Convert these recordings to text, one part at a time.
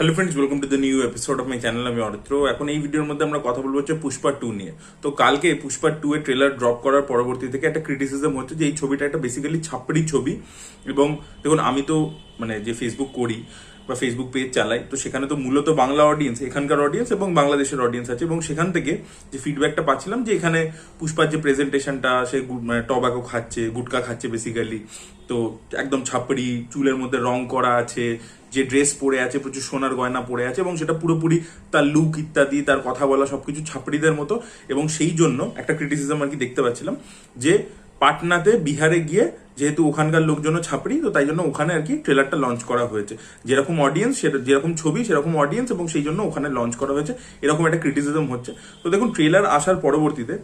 Hello friends welcome to the new episode of my channel আমি অরিত্র এখন এই ভিডিওর মধ্যে আমরা কথা বলব হচ্ছে পুষ্পা টু নিয়ে। তো কালকে পুষ্পা টু এর ট্রেলার ড্রপ করার পরবর্তী থেকে একটা ক্রিটিসিজম হচ্ছে যে এই ছবিটা একটা বেসিক্যালি ছাপড়ি ছবি। এবং দেখুন, আমি তো মানে যে ফেসবুক করি বা ফেসবুক পেজ চালাই, তো সেখানে তো মূলত বাংলা অডিয়েন্স এখানকার অডিয়েন্স এবং বাংলাদেশের অডিয়েন্স আছে। এবং সেখান থেকে যে ফিডব্যাকটা পাচ্ছিলাম যে এখানে পুষ্পার যে প্রেজেন্টেশনটা সে মানে টবাকো খাচ্ছে, গুটকা খাচ্ছে বেসিক্যালি তো একদম ছাপড়ি, চুলের মধ্যে রং করা আছে, যে ড্রেস পরে আছে, প্রচুর সোনার গয়না পরে আছে এবং সেটা পুরোপুরি তার লুক ইত্যাদি, তার কথা বলা সবকিছু ছাপড়িদের মতো এবং সেই জন্য একটা ক্রিটিসিজম আর কি দেখতে পাচ্ছিলাম যে পাটনাতে বিহারে গিয়ে যেহেতু ওখানকার লোকজনও ছাপড়ি, তো তাই জন্য ওখানে আর কি ট্রেলারটা লঞ্চ করা হয়েছে। যেরকম অডিয়েন্স সেটা যেরকম ছবি, সেরকম অডিয়েন্স এবং সেই জন্য ওখানে লঞ্চ করা হয়েছে। এরকম একটা ক্রিটিসিজম হচ্ছে। তো দেখুন ট্রেলার আসার পরবর্তীতে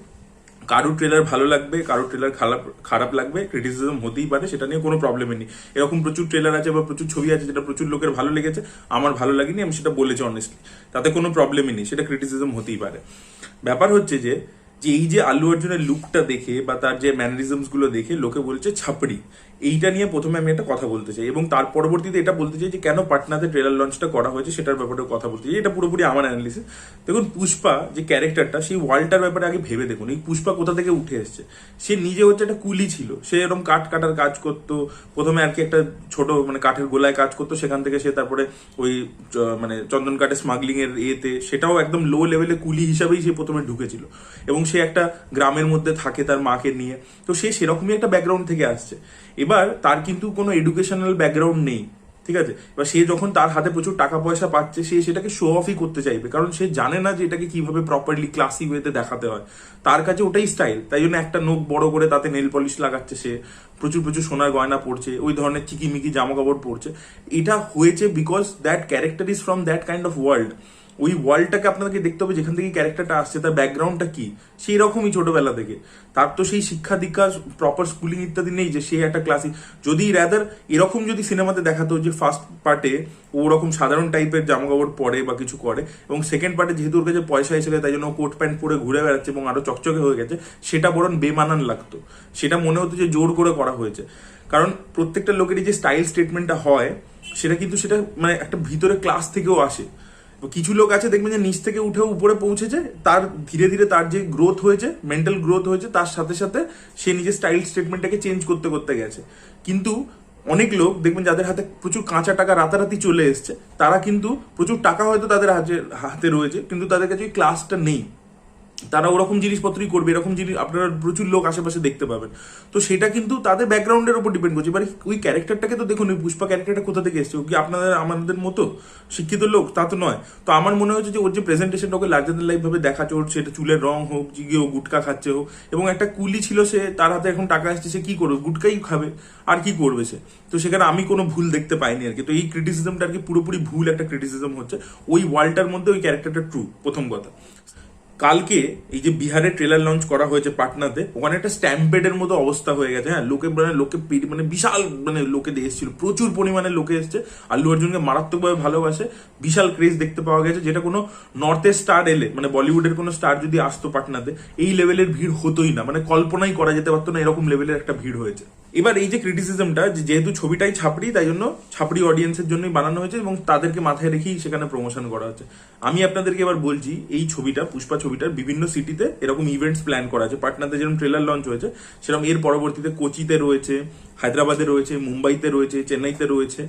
কারোর ট্রেলার ভালো লাগবে কারও ট্রেলার খারাপ খারাপ লাগবে ক্রিটিসিজম হতেই পারে, সেটা নিয়ে কোনো প্রবলেমই নেই। এরকম প্রচুর ট্রেলার আছে বা প্রচুর ছবি আছে যেটা প্রচুর লোকের ভালো লেগেছে, আমার ভালো লাগেনি, আমি সেটা বলেছি অনেস্টলি তাতে কোনো প্রবলেমই নেই, সেটা ক্রিটিসিজম হতেই পারে। ব্যাপার হচ্ছে যে যে এই যে আল্লু অর্জুনের লুকটা দেখে বা তার যে ম্যানারিজমসগুলো দেখে, লোকে বলছে ছাপড়ি। এইটা নিয়ে প্রথমে আমি একটা কথা বলতে চাই, এবং তার পরবর্তীতে এটা বলতে চাই যে কেন পাটনাতে ট্রেলার লঞ্চটা করা হয়েছে সেটার ব্যাপারে কথা বলতে চাই। এটা পুরোপুরি আমার অ্যানালিসিস দেখুন, পুষ্পা যে ক্যারেক্টারটা সেই ওয়ার্ল্ডটার ব্যাপারে আগে ভেবে দেখুন। এই পুষ্পা কোথা থেকে উঠে এসছে? সে নিজে হচ্ছে একটা কুলি ছিল। সে এরকম কাঠ কাটার কাজ করতো। প্রথমে আর কি একটা ছোট মানে কাঠের গোলায় কাজ করতো। সেখান থেকে সে তারপরে ওই মানে চন্দন কাঠের স্মাগলিং এর এতে সেটাও একদম লো লেভেলে কুলি হিসাবেই সে প্রথমে ঢুকেছিল। এবং সে একটা গ্রামের মধ্যে থাকে তার মাকে নিয়ে। তো সে সেরকমই একটা ব্যাকগ্রাউন্ড থেকে আসছে। এবার তার কিন্তু কোনো এডুকেশনাল ব্যাকগ্রাউন্ড নেই, ঠিক আছে? এবার সে যখন তার হাতে প্রচুর টাকা পয়সা পাচ্ছে, সে সেটাকে শো অফই করতে চাইবে। কারণ সে জানে না যে এটাকে কীভাবে প্রপারলি ক্লাসি ওয়েতে দেখাতে হয়। তার কাছে ওটাই স্টাইল তাই জন্য একটা নোক বড় করে তাতে নেল পলিশ লাগাচ্ছে সে। প্রচুর প্রচুর সোনার গয়না পড়ছে, ওই ধরনের চিকিমিকি জামা কাপড় পরছে এটা হয়েছে because that character is from that kind of world ওই ওয়ার্ল্ডটাকে আপনাদেরকে দেখতে হবে যেখান থেকে ক্যারেক্টারটা আসছে, তার ব্যাকগ্রাউন্ডটা কি? সেই রকমই ছোটবেলা থেকে। তার তো সেই শিক্ষা দীক্ষা প্রপার স্কুলিং ইত্যাদি নেই যে সে একটা ক্লাসিক যদি র্যাদার এরকম যদি সিনেমাতে দেখাতো যে ফার্স্ট পার্টে ওরকম সাধারণ টাইপের জামা কাপড় পরে বা কিছু করে এবং সেকেন্ড পার্টে যেহেতু ওর কাছে পয়সা এসে তাই জন্য কোট প্যান্ট পরে ঘুরে বেড়াচ্ছে এবং আরও চকচকে হয়ে গেছে, সেটা বরং বেমানান লাগতো। সেটা মনে হতো যে জোর করে করা হয়েছে। কারণ প্রত্যেকটা লোকেরই যে স্টাইল স্টেটমেন্টটা হয়, সেটা কিন্তু সেটা মানে একটা ভিতরে ক্লাস থেকেও আসে। কিছু লোক আছে, দেখবেন যে নিচ থেকে উঠে উপরে পৌঁছেছে, তার ধীরে ধীরে তার যে গ্রোথ হয়েছে মেন্টাল গ্রোথ হয়েছে, তার সাথে সাথে সে নিজের স্টাইল স্টেটমেন্টটাকে চেঞ্জ করতে করতে গেছে। কিন্তু অনেক লোক, দেখবেন যাদের হাতে প্রচুর কাঁচা টাকা রাতারাতি চলে এসছে, তারা কিন্তু প্রচুর টাকা হয়তো তাদের হাতে হাতে রয়েছে, কিন্তু তাদের কাছে ওই ক্লাসটা নেই। তারা ওরকম জিনিসপত্রই করবে, এরকম জিনিস, আপনারা প্রচুর লোক আশেপাশে দেখতে পাবেন। তো সেটা কিন্তু তাদের ব্যাকগ্রাউন্ডের উপর ডিপেন্ড করছে। এবার ওই ক্যারেক্টারটাকে তো দেখুন, ওই পুষ্পা ক্যারেক্টারটা কোথা থেকে এসছে? ও কি আপনাদের, আমাদের মতো শিক্ষিত লোক? তা তো নয়। তো আমার মনে হচ্ছে যে ওর যে প্রেজেন্টেশনটা ওকে লার্জার লাইফ ভাবে দেখাচ্ছে ওর সেটা চুলের রং হোক, জিগে ও গুটকা খাচ্ছে হোক, এবং একটা কুলি ছিল সে, তার হাতে এখন টাকা আসছে, সে কি করবে? গুটকাই খাবে, আর কি করবে সে? তো সেখানে আমি কোনো ভুল দেখতে পাইনি আর কি। তো এই ক্রিটিসিজমটা আর কি পুরোপুরি ভুল একটা ক্রিটিসিজম হচ্ছে। ওই ওয়ার্ল্ডটার মধ্যে ওই ক্যারেক্টারটা ট্রু প্রথম কথা। কালকে এই যে বিহারে ট্রেলার লঞ্চ করা হয়েছে পাটনাতে, ওখানে একটা স্ট্যাম্পেডের মতো অবস্থা হয়ে গেছে হ্যাঁ লোকে মানে লোকে মানে বিশাল মানে লোকে এসেছিল, প্রচুর পরিমাণে লোকে এসছে আল্লু অর্জুনকে মারাত্মকভাবে ভালোবাসে, বিশাল ক্রেজ দেখতে পাওয়া গেছে, যেটা কোনো নর্থের স্টার এলে মানে বলিউডের কোনো স্টার যদি আসতো পাটনাতে, এই লেভেলের ভিড় হতোই না মানে কল্পনাই করা যেতে পারতো না, এরকম লেভেলের একটা ভিড় হয়েছে। এবার এই যে ক্রিটিসিজমটা যেহেতু ছবিটাই ছাপড়ি, তাই জন্য ছাপড়ি অডিয়েন্সের জন্যই বানানো হয়েছে এবং তাদেরকে মাথায় রেখেই সেখানে প্রমোশন করা হচ্ছে। আমি আপনাদেরকে এবার বলছি, এই ছবিটা, পুষ্পা ছবিটার বিভিন্ন সিটিতে এরকম ইভেন্টস প্ল্যান করা আছে। পাটনাতে যেরকম ট্রেলার লঞ্চ হয়েছে, সেরকম এর পরবর্তীতে কোচিতে রয়েছে, হায়দ্রাবাদে রয়েছে, মুম্বাইতে রয়েছে, চেন্নাইতে রয়েছে।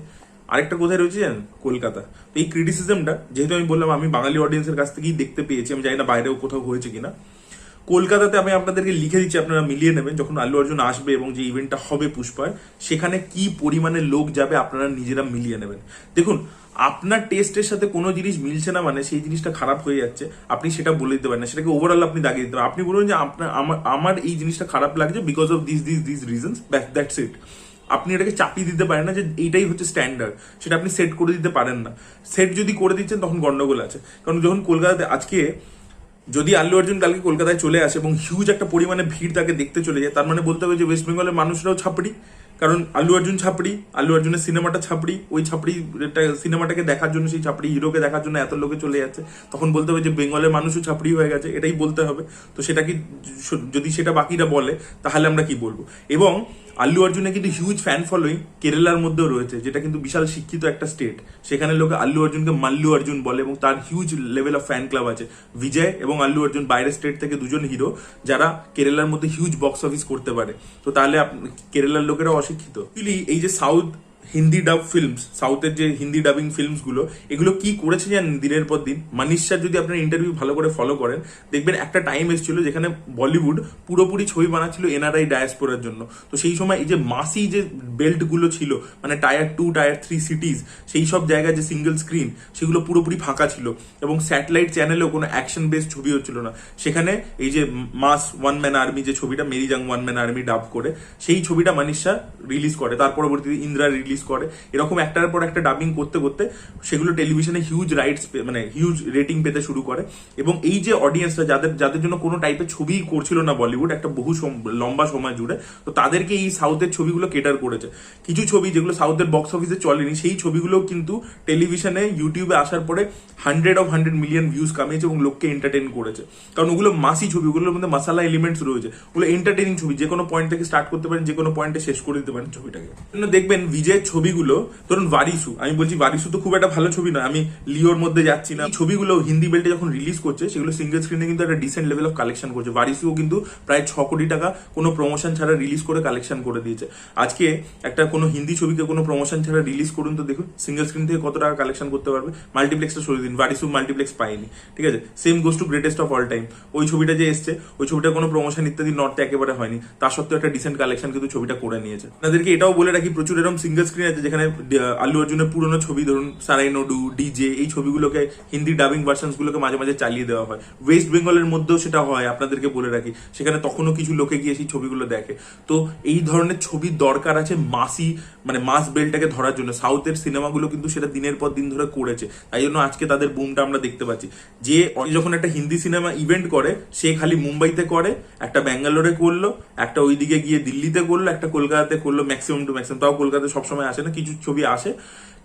আরেকটা কোথায় রয়েছে জানেন? কলকাতা। তো এই ক্রিটিসিজমটা যেহেতু আমি বললাম, আমি বাঙালি অডিয়েন্সের কাছ থেকেই দেখতে পেয়েছি, আমি জানি না বাইরেও কোথাও হয়েছে কিনা। কলকাতাতে আমি আপনাদেরকে লিখে দিচ্ছি, আপনারা মিলিয়ে নেবেন, যখন আল্লু অর্জুন আসবে এবং যে ইভেন্টটা হবে পুষ্পায় সেখানে কি পরিমাণে লোক যাবে আপনারা নিজেরা মিলিয়ে নেবেন। দেখুন, আপনার টেস্টের সাথে কোনো জিনিস মিলছে না মানে সেই জিনিসটা খারাপ হয়ে যাচ্ছে, আপনি সেটা বলে দিতে পারেন না, সেটাকে ওভারঅল আপনি দাগিয়ে দিতে পারেন। আপনি বলুন যে আপনার, আমার আমার এই জিনিসটা খারাপ লাগছে because of this this this reasons that's it আপনি এটাকে চাপিয়ে দিতে পারেন না যে এইটাই হচ্ছে স্ট্যান্ডার্ড সেটা আপনি সেট করে দিতে পারেন না। সেট যদি করে দিচ্ছেন, তখন গন্ডগোল আছে। কারণ যখন কলকাতাতে, আজকে যদি আল্লু অর্জুন কালকে কলকাতায় চলে আসে এবং হিউজ একটা পরিমাণে ভিড় তাকে দেখতে চলে যায়, তার মানে বলতে হবে যে ওয়েস্ট বেঙ্গলের মানুষরাও ছাপড়ি। কারণ আল্লু অর্জুন ছাপড়ি, আল্লু অর্জুনের সিনেমাটা ছাপড়ি, ওই ছাপড়ি সিনেমাটাকে দেখার জন্য, সেই ছাপড়ি হিরোকে দেখার জন্য এত লোকে চলে যাচ্ছে। তখন বলতে হবে যে বেঙ্গলের মানুষও ছাপড়ি হয়ে গেছে, এটাই বলতে হবে। তো সেটা কি, যদি সেটা বাকিরা বলে, তাহলে আমরা কি বলব? এবং আল্লু অর্জুনের কিন্তু হিউজ ফ্যান ফলোয়িং কেরালার মধ্যেও রয়েছে, যেটা কিন্তু বিশাল শিক্ষিত একটা স্টেট সেখানে লোকে আল্লু অর্জুনকে মাল্লু অর্জুন বলে এবং তার huge level of fan club আছে। বিজয় এবং আল্লু অর্জুন বাইরের স্টেট থেকে দুজন হিরো যারা কেরালার মধ্যে হিউজ বক্স অফিস করতে পারে। তো তাহলে কেরালার লোকেরা অশিক্ষিত। এই যে সাউথ হিন্দি ডাব ফিল্মস সাউথের যে হিন্দি ডাবিং ফিল্মসগুলো, এগুলো কি করেছে জানেন দিনের পর দিন? মানিশ শাহ যদি আপনার ইন্টারভিউ ভালো করে ফলো করেন, দেখবেন একটা টাইম এসেছিল যেখানে বলিউড পুরোপুরি ছবি বানাচ্ছিল এনআরআই ডায়াসপোরার জন্য। তো সেই সময় এই যে মাসি যে বেল্টগুলো ছিল মানে tier two tier three cities সেই সব জায়গায় যে সিঙ্গেল স্ক্রিন সেগুলো পুরোপুরি ফাঁকা ছিল। এবং স্যাটেলাইট চ্যানেলেও কোনো অ্যাকশন বেসড ছবি হচ্ছিল না। সেখানে এই যে মাস ওয়ান ম্যান আর্মি যে ছবিটা মেরি জাং ওয়ান ম্যান আর্মি ডাব করে, সেই ছবিটা মানিশ রিলিজ করে। তার পরবর্তীতে ইন্দ্রা রিলিজ করে। এরকম একটার পর একটা ডাবিং করতে করতে সেগুলো টেলিভিশনে হিউজ রাইটস মানে হিউজ রেটিং পেতে শুরু করে। এবং এই যে অডিয়েন্সটা যাদের যাদের জন্য কোনো টাইপের ছবি করছিল না বলিউড, একটা বহু লম্বা সময় জুড়ে, তো তাদেরকে এই সাউথের ছবিগুলো কেটার করেছে। কিছু ছবি যেগুলো সাউথের বক্স অফিসে চলেনি, সেই ছবিগুলো কিন্তু টেলিভিশনে ইউটিউবে আসার পরে hundred of hundred million views কামিয়েছে এবং লোককে এন্টারটেন করেছে। কারণ ওগুলো মাসি ছবি, ওগুলোর মধ্যে মশালা এলিমেন্টস রয়েছে। ওগুলো এন্টারটেনিং ছবি যে কোনো পয়েন্ট থেকে স্টার্ট করতে পারেন যে কোনো পয়েন্টে শেষ করে দিতে পারেন ছবিটাকে। দেখবেন বিজয়ের ছবিগুলো, ধরুন বারিসু আমি বলছি বারিসু তো খুব একটা ভালো ছবি নয়, আমি লিওর মধ্যে যাচ্ছি না। ছবিগুলো হিন্দি বেল্টে যখন রিলিজ করছে, সেগুলো সিঙ্গেল স্ক্রিনে কিন্তু একটা ডিসেন্ট লেভেল অফ কালেকশন করছে। বারিসুও কিন্তু প্রায় ছ কোটি টাকা কোনো প্রমোশন ছাড়া রিলিজ করে কালেকশন করে দিয়েছে। আজকে একটা কোনো হিন্দি ছবিকে কোনো প্রমোশন ছাড়া রিলিজ করুন তো দেখুন সিঙ্গেল স্ক্রিন থেকে কত টাকা কালেকশন করতে পারবে? মাল্টিপ্লেক্সটা সরিয়ে দিন বারিসু মাল্টিপ্লেক্স পায়নি ঠিক আছে? Same goes to greatest of all time ওই ছবিটা যে এসছে, ওই ছবিটা কোনো প্রমোশন ইত্যাদি নর্থে একেবারে হয়নি। তার সত্ত্বেও একটা ডিসেন্ট কালেকশন কিন্তু ছবিটা করে নিয়েছে। আপনাদেরকে এটাও বলে রাখি, প্রচুর এরকম সিঙ্গেল স্ক্রিন আছে যেখানে আল্লু অর্জুনের পুরনো ছবি, ধরুন সারাই নডু, ডিজে, এই ছবিগুলোকে, হিন্দি ডাবিং ভার্সন গুলোকে মাঝে মাঝে চালিয়ে দেওয়া হয়। ওয়েস্ট বেঙ্গলের মধ্যেও সেটা হয়, আপনাদেরকে বলে রাখি। সেখানে তখনও কিছু লোকে গিয়ে সেই ছবিগুলো দেখে। তো এই ধরনের ছবির দরকার আছে মাসি মানে মাস বেলটাকে ধরার জন্য। সাউথের সিনেমাগুলো কিন্তু সেটা দিনের পর দিন ধরে করেছে। তাই জন্য আজকে তাদের বুমটা আমরা দেখতে পাচ্ছি। যে যখন একটা হিন্দি সিনেমা ইভেন্ট করে, সে খালি মুম্বাইতে করে, একটা ব্যাঙ্গালোরে করল, একটা ওইদিকে গিয়ে দিল্লিতে করল, একটা কলকাতাতে করল ম্যাক্সিমাম টু ম্যাক্সিমাম তাও কলকাতায় সবসময় আসে না, কিছু ছবি আসে।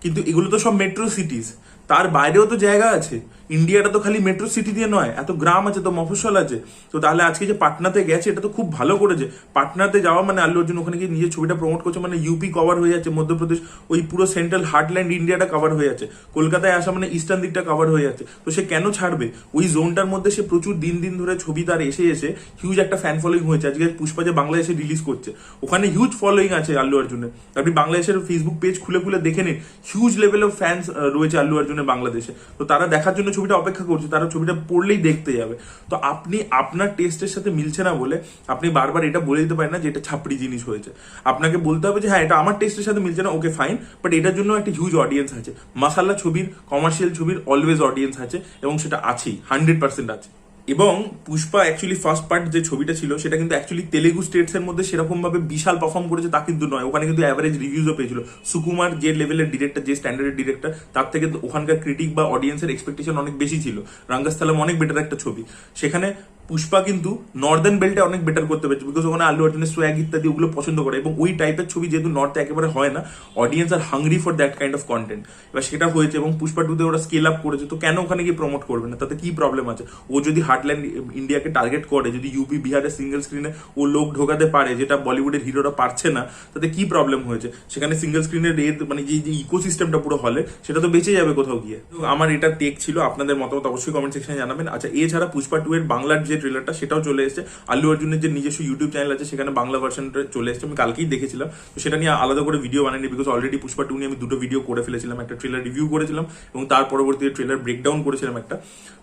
কিন্তু এগুলো তো সব মেট্রো সিটিস তার বাইরেও তো জায়গা আছে। ইন্ডিয়াটা তো খালি মেট্রো সিটি দিয়ে নয়, এত গ্রাম আছে, তো মফস্বল আছে। তো তাহলে আজকে যে পাটনাতে গেছে, এটা তো খুব ভালো করেছে। পাটনাতে যাওয়া মানে আল্লু অর্জুন, ওখানে গিয়ে নিজের ছবিটা প্রমোট করছে মানে ইউপি কভার হয়ে যাচ্ছে, মধ্যপ্রদেশ, ওই পুরো সেন্ট্রাল হার্টল্যান্ড ইন্ডিয়াটা কভার হয়ে যাচ্ছে। কলকাতায় আসা মানে ইস্টার্ন দিকটা কভার হয়ে যাচ্ছে। তো সে কেন ছাড়বে? ওই জোনটার মধ্যে সে প্রচুর দিন দিন ধরে ছবি তার এসে এসে হিউজ একটা ফ্যান ফলোইং হয়েছে। আজকে পুষ্পা যে বাংলাদেশে রিলিজ করছে, ওখানে হিউজ ফলোয়িং আছে আল্লু অর্জুনের। আপনি বাংলাদেশের ফেসবুক পেজ খুলে খুলে দেখে নিন হিউজ লেভেল অফ ফ্যান্স রয়েছে আল্লু অর্জুনের বাংলাদেশে। তো তারা দেখার জন্য ছবিটা অপেক্ষা করছে, তারা ছবিটা পড়লেই দেখতে যাবে। তো আপনি আপনার টেস্টের সাথে মিলছে না বলে আপনি বারবার এটা বলে দিতে পারেন না যে এটা ছাপড়ি জিনিস হয়েছে। আপনাকে বলতে হবে যে হ্যাঁ এটা আমার টেস্টের সাথে মিলছে না, ওকে ফাইন বাট এটার জন্য একটা হিউজ অডিয়েন্স আছে। মাসাল্লা ছবির কমার্শিয়াল ছবির অলওয়েজ অডিয়েন্স আছে এবং সেটা আছেই হান্ড্রেড পার্সেন্ট আছে। এবং পুষ্পা অ্যাকচুয়ালি ফার্স্ট পার্ট যে ছবিটা ছিল, সেটা কিন্তু অ্যাকচুয়ালি তেলেগু স্টেটস এর মধ্যে সেরকম ভাবে বিশাল পারফর্ম করেছে, তা কিন্তু নয়। ওখানে কিন্তু অ্যাভারেজ রিভিউজও পেয়েছিল। সুকুমার যে লেভেলের ডিরেক্টর যে স্ট্যান্ডার্ডের ডিরেক্টর তার থেকে ওখানকার ক্রিটিক বা অডিয়েন্সের এক্সপেকটেশন অনেক বেশি ছিল। রাঙ্গাস্থলম অনেক বেটার একটা ছবি। সেখানে পুষ্পা কিন্তু নর্দার্ন বেল্টে অনেক বেটার করতে পেরেছে বিকজ ওখানে আল্লু অর্জুনের সোয়াগ ইত্যাদি ওগুলো পছন্দ করে, এবং ওই টাইপের ছবি যেহেতু নর্থে একেবারে হয় না audience are hungry for that kind of content এবার সেটা হয়েছে এবং পুষ্পা টুতে ওরা স্কেল আপ করেছে, তো কেন ওখানে গিয়ে প্রমোট করবে না? তাতে কি প্রবলেম আছে? ও যদি হার্টল্যান্ড ইন্ডিয়াকে টার্গেট করে, যদি ইউপি বিহারের সিঙ্গেল স্ক্রিনে ও লোক ঢোকাতে পারে, যেটা বলিউডের হিরোরা পারছে না, তাতে কি প্রবলেম হয়েছে? সেখানে সিঙ্গেল স্ক্রিনের রেট মানে যে যে ইকোসিস্টেমটা পুরো হলে সেটা তো বেঁচে যাবে কোথাও গিয়ে। আমার এটা টেক ছিল, আপনাদের মতামত অবশ্যই কমেন্ট সেকশনে জানাবেন। আচ্ছা এছাড়া পুষ্পা টু এর বাংলার যে ট্রেলারটা সেটাও চলে এসেছে। আল্লু অর্জুনের যে নিজস্ব ইউটিউব চ্যানেল আছে, সেখানে বাংলা ভার্সনটা চলে এসেছে। আমি কালকেই দেখেছিলাম। তো সেটা নিয়ে আলাদা করে ভিডিও বানাইনি বিকজ অলরেডি পুষ্পা টু নিয়ে আমি দুটো ভিডিও করে ফেলেছিলাম। একটা ট্রেলার রিভিউ করেছিলাম এবং তার পরবর্তীতে ট্রেলার ব্রেকডাউন করেছিলাম একটা।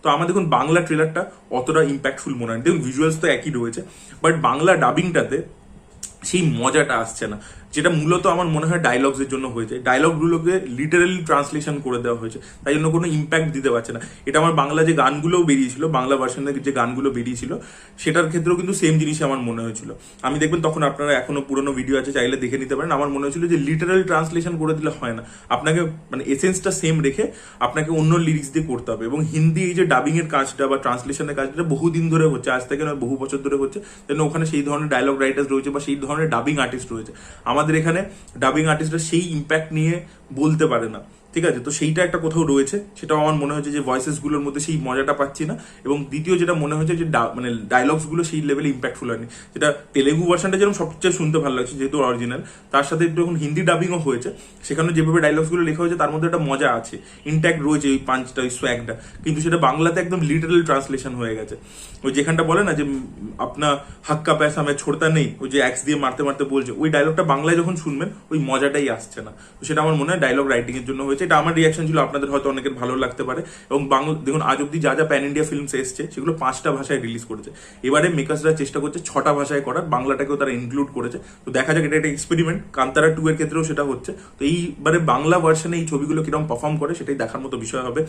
তো আমার দেখুন, বাংলা ট্রেলারটা অতটা ইম্প্যাক্টফুল মনে হয় দেখুন ভিজুয়ালস তো একই রয়েছে বাট বাংলা ডাবিংটাতে সেই মজাটা আসছে না। যেটা মূলত আমার মনে হয় ডায়লগসের জন্য হয়েছে ডায়লগগুলোকে লিটারালি ট্রান্সলেশন করে দেওয়া হয়েছে। তাই জন্য কোনো ইম্প্যাক্ট দিতে পারছে না। এটা আমার বাংলা যে গানগুলোও বেরিয়েছিল, বাংলা ভার্সনের যে গানগুলো বেরিয়েছিল, সেটার ক্ষেত্রেও কিন্তু সেম জিনিসই আমার মনে হয়েছিল। আমি দেখবেন তখন আপনারা এখনও পুরনো ভিডিও আছে, চাইলে দেখে নিতে পারেন। আমার মনে হয়েছিল যে লিটারালি ট্রান্সলেশন করে দিলে হয় না। আপনাকে মানে এসেন্সটা সেম রেখে আপনাকে অন্য লিরিক্স দিয়ে করতে হবে। এবং হিন্দি এই যে ডাবিং এর কাজটা বা ট্রান্সলেশনের কাজটা বহুদিন ধরে হচ্ছে, আজ থেকে নয়, বহু বছর ধরে হচ্ছে। যেন ওখানে সেই ধরনের ডায়লগ রাইটার্স রয়েছে বা সেই ধরনের ডাবিং আর্টিস্ট রয়েছে। আমাদের এখানে ডাবিং আর্টিস্টরা সেই ইম্প্যাক্ট নিয়ে বলতে পারে না। ঠিক আছে? তো সেইটা একটা কোথাও রয়েছে। সেটাও আমার মনে হয়েছে যে ভয়েসেসগুলোর মধ্যে সেই মজাটা পাচ্ছি না। এবং দ্বিতীয় যেটা মনে হয়েছে যে মানে ডায়লগসগুলো সেই লেভেলে ইম্প্যাক্টফুল হয়নি। যেটা তেলেগু ভার্সনটা যেরকম সবচেয়ে শুনতে ভালো লাগছে যেহেতু অরিজিনাল তার সাথে যখন হিন্দি ডাবিংও হয়েছে। সেখানে যেভাবে ডায়লগসগুলো লেখা হয়েছে তার মধ্যে একটা মজা আছে। ইন্ট্যাক্ট রয়েছে ওই পাঁচটা ওই সোয়াগটা কিন্তু সেটা বাংলাতে একদম লিটারাল ট্রান্সলেশন হয়ে গেছে। ওই যেখানটা বলে না যে উম, আপনা হাক্কা প্যাসা মে ছোড়তা নেই ওই যে অ্যাক্স দিয়ে মারতে মারতে বলছে। ওই ডায়লগটা বাংলায় যখন শুনবেন ওই মজাটাই আসছে না। তো সেটা আমার মনে হয় ডায়লগ রাইটিং এর জন্য হয়েছে। এটা আমার রিয়াকশন ছিল, আপনাদের হয়তো অনেকের ভালো লাগতে পারে। এবং বাংলা, দেখুন, আজ অব্দি যা যা প্যান ইন্ডিয়া ফিল্মস এসছে, সেগুলো পাঁচটা ভাষায় রিলিজ করেছে। এবারে মেকার্সরা চেষ্টা করছে ছটা ভাষায় করার, বাংলাটাকেও তারা ইনক্লুড করেছে। তো দেখা যাক, এটা একটা এক্সপেরিমেন্ট কান্তারা টু এর ক্ষেত্রেও সেটা হচ্ছে। তো এইবারে বাংলা ভার্সনে এই ছবিগুলো কীরকম পারফর্ম করে, সেটাই দেখার মতো বিষয় হবে।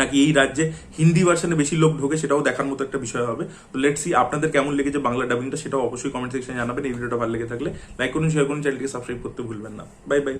নাকি এই রাজ্যে হিন্দি ভার্সনে বেশি লোক ঢোকে, সেটাও দেখার মতো একটা বিষয় হবে। তো লেটস সি আপনাদের কেমন লেগেছে বাংলা ডাবিংটা সেটাও অবশ্যই কমেন্ট সেকশনে জানাবেন। এই ভিডিওটা ভালো লেগে থাকলে লাইক করুন শেয়ার করুন চ্যানেলটিকে সাবস্ক্রাইব করতে ভুলবেন না। Bye bye